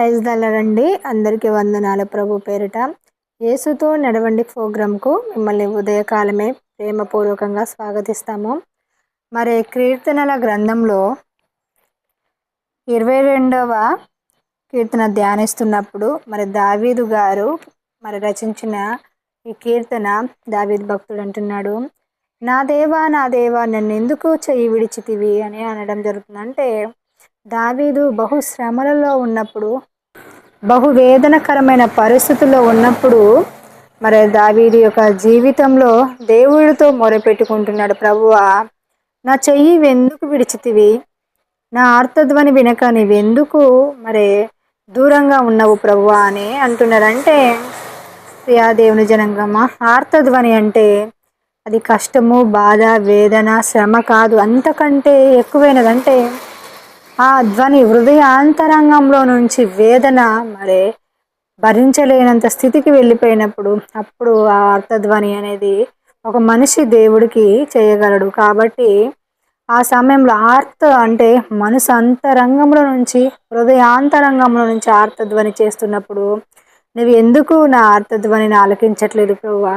Praise దల్లరండి అందరికీ వందనాలు ప్రభు పేరిట. యేసుతో నడవండి ప్రోగ్రాంకు. మిమ్మల్ని ఉదయకాలమే ప్రేమపూర్వకంగా స్వాగతిస్తాము. మరి కీర్తనల గ్రంథంలో ఇరవై రెండవ కీర్తన ధ్యానిస్తున్నప్పుడు మరి దావీదు గారు మరి రచించిన ఈ కీర్తన దావీద్ భక్తుడు అంటున్నాడు నా దేవా నా దేవా నన్ను ఎందుకు చెయ్యి విడిచితివి? అని అనడం జరుగుతుంది అంటే దావీదు బహు శ్రమలలో ఉన్నప్పుడు బహువేదనకరమైన పరిస్థితుల్లో ఉన్నప్పుడు మరి దావీది యొక్క జీవితంలో దేవుడితో మొరపెట్టుకుంటున్నాడు. ప్రభువా నా చెయ్యి ఎందుకు విడిచితివి నా ఆర్తధ్వని వినక నీవెందుకు మరి దూరంగా ఉన్నావు ప్రభువా అని అంటున్నారంటే ప్రియా దేవుని జనంగమ్మ ఆర్తధ్వని అంటే అది కష్టము బాధ వేదన శ్రమ కాదు. అంతకంటే ఎక్కువైనదంటే ఆ ధ్వని హృదయాంతరంగంలో నుంచి వేదన మరి భరించలేనంత స్థితికి వెళ్ళిపోయినప్పుడు అప్పుడు ఆ అర్థధ్వని అనేది ఒక మనిషి దేవుడికి చేయగలడు. కాబట్టి ఆ సమయంలో ఆర్త అంటే మనసు అంతరంగంలో నుంచి హృదయాంతరంగంలో నుంచి ఆర్తధ్వని చేస్తున్నప్పుడు నువ్వు ఎందుకు నా ఆర్తధ్వనిని ఆలకించట్లేదు ప్రభువా?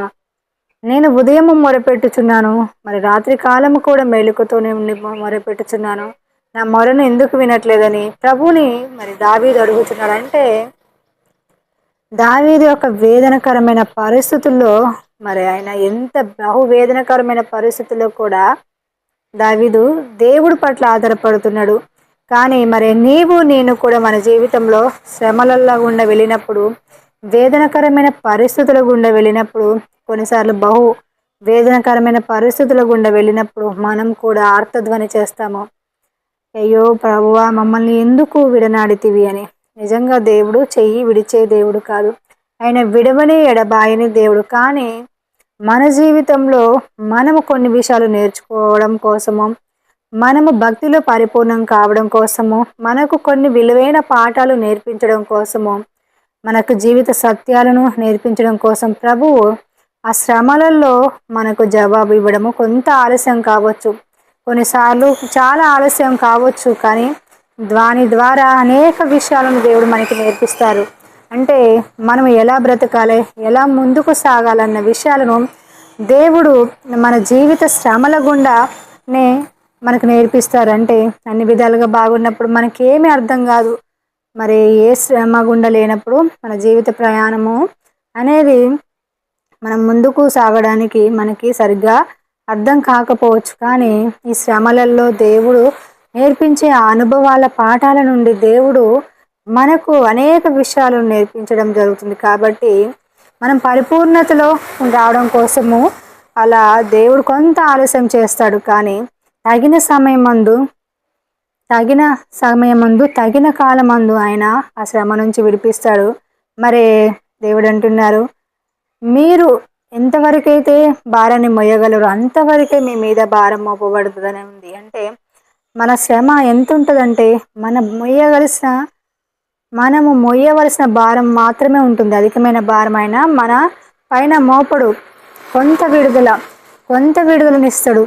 నేను ఉదయం మొరపెట్టుచున్నాను మరి రాత్రి కాలము కూడా మేలుకతో ఉండి మొరపెట్టుచున్నాను. నా మొరను ఎందుకు వినట్లేదని ప్రభుని మరి దావీదు అడుగుతున్నాడు అంటే దావీదు యొక్క వేదనకరమైన పరిస్థితుల్లో మరి ఆయన ఎంత బహు వేదనకరమైన పరిస్థితుల్లో కూడా దావీదు దేవుడి పట్ల ఆధారపడుతున్నాడు. కానీ మరి నీవు నేను కూడా మన జీవితంలో శ్రమలలో గుండా వెళ్ళినప్పుడు వేదనకరమైన పరిస్థితుల గుండా వెళ్ళినప్పుడు కొన్నిసార్లు బహు వేదనకరమైన పరిస్థితుల గుండా వెళ్ళినప్పుడు మనం కూడా ఆర్తధ్వని చేస్తాము. అయ్యో ప్రభువా మమ్మల్ని ఎందుకు విడనాడితివి అని. నిజంగా దేవుడు చెయ్యి విడిచే దేవుడు కాదు. ఆయన విడవని ఎడబాయని దేవుడు. కానీ మన జీవితంలో మనము కొన్ని విషయాలు నేర్చుకోవడం కోసము మనము భక్తిలో పరిపూర్ణం కావడం కోసము మనకు కొన్ని విలువైన పాఠాలు నేర్పించడం కోసము మనకు జీవిత సత్యాలను నేర్పించడం కోసం ప్రభువు ఆ శ్రమలలో మనకు జవాబు ఇవ్వడము కొంత ఆలస్యం కావచ్చు. కొన్నిసార్లు చాలా ఆలస్యం కావచ్చు కానీ దాని ద్వారా అనేక విషయాలను దేవుడు మనకి నేర్పిస్తారు. అంటే మనం ఎలా బ్రతకాలి ఎలా ముందుకు సాగాలన్న విషయాలను దేవుడు మన జీవిత శ్రమల గుండానే మనకు నేర్పిస్తారు. అంటే అన్ని విధాలుగా బాగున్నప్పుడు మనకేమీ అర్థం కాదు. మరి ఏ శ్రమ గుండా లేనప్పుడు మన జీవిత ప్రయాణము అనేది మనం ముందుకు సాగడానికి మనకి సరిగ్గా అర్థం కాకపోవచ్చు కానీ ఈ శ్రమలలో దేవుడు నేర్పించే ఆ అనుభవాల పాఠాల నుండి దేవుడు మనకు అనేక విషయాలు నేర్పించడం జరుగుతుంది. కాబట్టి మనం పరిపూర్ణతలో రావడం కోసము అలా దేవుడు కొంత ఆలస్యం చేస్తాడు. కానీ తగిన సమయమందు తగిన సమయమందు తగిన కాలమందు ఆయన ఆ శ్రమ నుంచి విడిపిస్తాడు. మరి దేవుడు అంటున్నారు మీరు ఎంతవరకైతే భారాన్ని మొయ్యగలరు అంతవరకే మీ మీద భారం మోపబడుతుందని ఉంది. అంటే మన శ్రమ ఎంత ఉంటుందంటే మన మొయ్యగలిసిన మనము మొయ్యవలసిన భారం మాత్రమే ఉంటుంది. అధికమైన భారం అయినా మన పైన మోపడు. కొంత విడుదల కొంత విడుదలనిస్తాడు.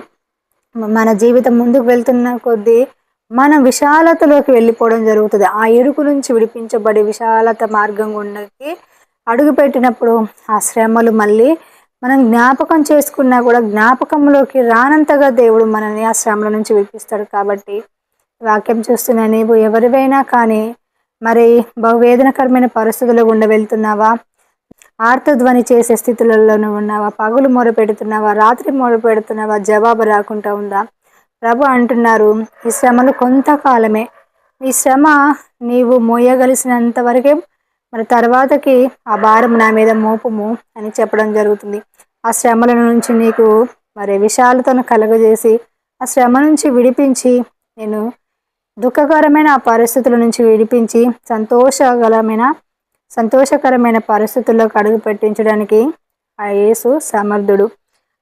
మన జీవితం ముందుకు వెళ్తున్న కొద్దీ మనం విశాలతలోకి వెళ్ళిపోవడం జరుగుతుంది. ఆ ఎరుకు నుంచి విడిపించబడి విశాలత మార్గం గుండకి అడుగుపెట్టినప్పుడు ఆ శ్రమలు మళ్ళీ మనం జ్ఞాపకం చేసుకున్నా కూడా జ్ఞాపకంలోకి రానంతగా దేవుడు మనల్ని ఆ శ్రమల నుంచి విడిపిస్తాడు కాబట్టి వాక్యం చూస్తున్న నీవు ఎవరివైనా కానీ మరి బహువేదనకరమైన పరిస్థితుల్లో గుండా వెళ్తున్నావా? ఆర్తధ్వని చేసే స్థితులలో ఉన్నావా? పగులు మొర పెడుతున్నావా? రాత్రి మొర పెడుతున్నావా? జవాబు రాకుండా ఉందా? ప్రభు అంటున్నారు ఈ శ్రమలు కొంతకాలమే. ఈ శ్రమ నీవు మోయగలిసినంత వరకే మరి తర్వాతకి ఆ భారం నా మీద మోపము అని చెప్పడం జరుగుతుంది. ఆ శ్రమల నుంచి నీకు మరి విశాలతను కలుగజేసి ఆ శ్రమ నుంచి విడిపించి నేను దుఃఖకరమైన ఆ పరిస్థితుల నుంచి విడిపించి సంతోషకరమైన సంతోషకరమైన పరిస్థితుల్లోకి అడుగు పెట్టించడానికి ఆ యేసు సమర్థుడు.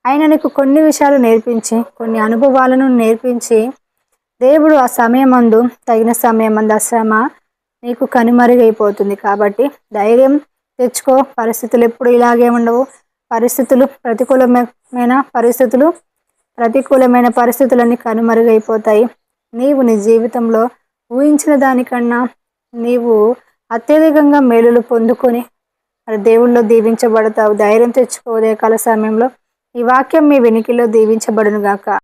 ఆయన నీకు కొన్ని విషయాలు నేర్పించి కొన్ని అనుభవాలను నేర్పించి దేవుడు ఆ సమయమందు తగిన సమయమందు ఆ శ్రమ నీకు కనుమరుగైపోతుంది. కాబట్టి ధైర్యం తెచ్చుకో. పరిస్థితులు ఎప్పుడు ఇలాగే ఉండవు. పరిస్థితులు ప్రతికూలమైన పరిస్థితులు ప్రతికూలమైన పరిస్థితులన్నీ కనుమరుగైపోతాయి. నీవు నీ జీవితంలో ఊహించిన దానికన్నా నీవు అత్యధికంగా మేలులు పొందుకొని మరి దేవుళ్ళలో దీవించబడతావు. ధైర్యం తెచ్చుకోదే కాల సమయంలో ఈ వాక్యం మీ వెనికిలో దీవించబడును గాక